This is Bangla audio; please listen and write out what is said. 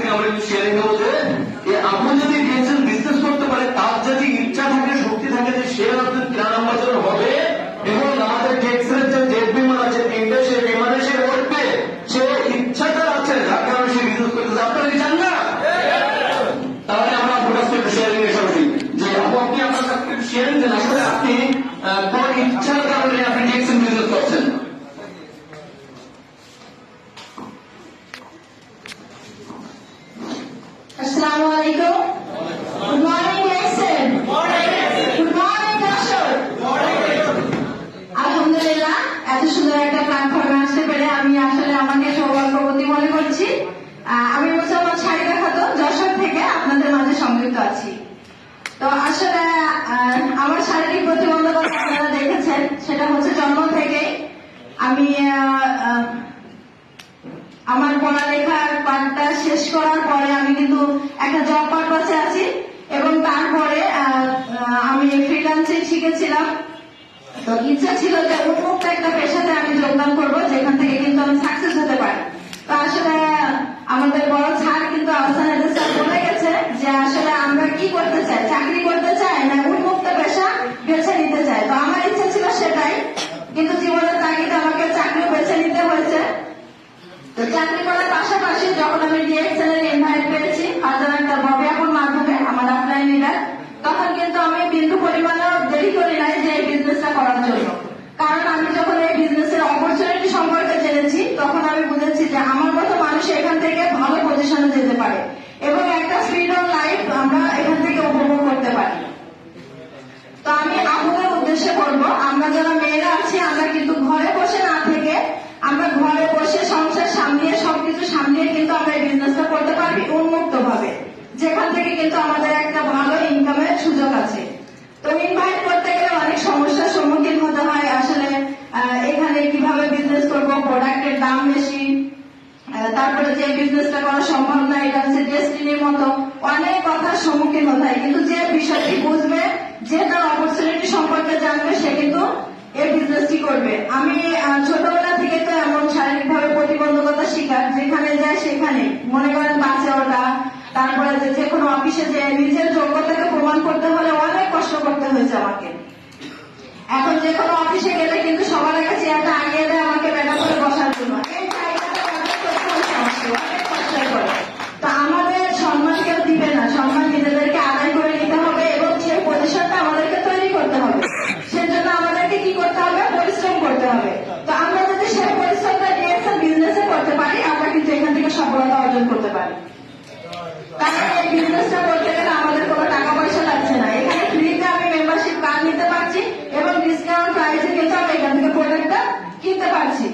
থেকে আমরা একটু শেয়ারিং নেব যে আপনি যদি ডিএসএল বিজনেস করতে পারে তার যদি ইচ্ছা থাকে শক্তি থাকে যে সে আপনার কেন বছর হবে এবং আমাদের ডিএক্সেল যে জেট বিমান আছে তিনটে সে বিমানে সে উঠবে সে ইচ্ছাটা আছে যার কারণে সে বিজনেস করতে আপনারা কি চান না তাহলে আমরা আপনার কাছ থেকে শেয়ারিং এর সরাসরি যে আপু আপনি আপনার কাছ থেকে শেয়ারিং দেন আসলে আপনি আহ, কোন ইচ্ছার কারণে আপনি ডিএক্সেল বিজনেস করছেন আসসালামু আলাইকুম good morning lesson good morning দর্শক আলহামদুলিল্লাহ এত সুন্দর একটা প্ল্যাটফর্মে আসতে পেরে আমি আসলে আমাকে সৌভাগ্যবতী মনে করছি আমি মুসলমান শাড়িকা খাতুন যশোর থেকে আপনাদের মাঝে সংযুক্ত আছি। তো আসলে আমার শারীরিক প্রতিবন্ধকতা আপনারা দেখেছেন, সেটা হচ্ছে জন্ম থেকে আমি আমার পড়ালেখার পাঠটা শেষ করার পরে আমি কিন্তু একটা জব পারপাসে আছি এবং তারপরে আমি ফ্রিল্যান্সিং শিখেছিলাম। তো ইচ্ছা ছিল যে উন্মুক্ত একটা পেশাতে আমি যোগদান করব যেখান থেকে কিন্তু আমি সাকসেস হতে পারি তো আসলে আমাদের বড় ছাড় কিন্তু আহসান হায়দার স্যার বলে গেছে যে আসলে আমরা কি করতে চায়, চাকরি করতে চায়, না উন্মুক্ত পেশা বেছে নিতে চায়। তো আমার ইচ্ছা ছিল সেটাই, কিন্তু জীবনের তাগিদ আমাকে চাকরি বেছে নিতে হয়েছে। তো চাকরি করার পাশাপাশি যখন আমি ডিএক্সএল এর ইনভাইট পেয়েছি ফার্দার একটা বিজ্ঞাপন মাধ্যমে আমার অফলাইন লিডার তখন কিন্তু আমি বিন্দু পরিমাণেও দেরি করি নাই যে এই বিজনেসটা করার জন্য কারণ আমি যখন এই বিজনেসের অপরচুনিটি সম্পর্কে জেনেছি তখন আমি বুঝেছি যে আমার মতো মানুষ এখান থেকে পজিশনে যেতে পারে। এবং একটা ফ্রিডম লাইফ আমরা এখান থেকে উপভোগ করতে পারি। তো আমি আপনাদের উদ্দেশ্যে বলব, আমরা যারা মেয়েরা আছি, আমরা কিন্তু ঘরে বসে না থেকে আমরা ঘরে বসে সংসার সামলিয়ে, সবকিছু সামলিয়ে কিন্তু আমরা এই বিজনেসটা করতে পারবি উন্মুক্ত ভাবে যেখান থেকে কিন্তু আমাদের একটা ভালো ইনকামের সুযোগ আছে। তো ইনভাইট করতে গেলে অনেক সমস্যার সম্মুখীন হতে হয়। আসলে এখানে কীভাবে বিজনেস তারপরে যে বিজনেসটা করা সম্ভব না, এটা হচ্ছে ডেস্টিনির মতো। অনেক কথার সম্মুখীন হতে হয়, কিন্তু যে বিষয়টি বুঝবে, যে তার অপরচুনিটি সম্পর্কে জানবে, সে কিন্তু এই বিজনেসটি করবে। আমি ছোটবেলা থেকে তো এমন শারীরিকভাবে প্রতিবন্ধকতা শিকার, যেখানে যায় সেখানে। মনে করেন বাঁচে ওটা তারপরে যে কোনো অফিসে যে নিজের যোগ্যতাকে প্রমাণ করতে হলে অনেক কষ্ট করতে হয়েছে আমাকে। এখন যে কোনো অফিসে গেলে কিন্তু সবার কাছে একটা আগিয়ে দেয় আমাকে বেড়া করে বসার জন্য এই জায়গাটা ব্যবহার করতে হচ্ছে আমাকে, অনেক কষ্ট করে তো আমাদের সম্মান কেউ দিবে না সম্মান নিজেদেরকে আদায় করে নিতে হবে এবং সেই পজিশনটা আমাদেরকে তৈরি করতে হবে সেজন্য আমাদেরকে কি করতে হবে পরিশ্রম করতে হবে তো আমরা যদি সেই পরিশ্রমটা ডিএক্সএল বিজনেসে করতে পারি আমরা কিন্তু এখান থেকে সফলতা অর্জন করতে পারি কারণ এই বিজনেসটা করতে গেলে আমাদের কোনো টাকা পয়সা লাগছে না এখানে ফ্রিতে আমি মেম্বারশিপ কার্ড নিতে পারছি এবং ডিসকাউন্ট প্রাইসে কিন্তু আমি এখান থেকে কিনতে পারছি।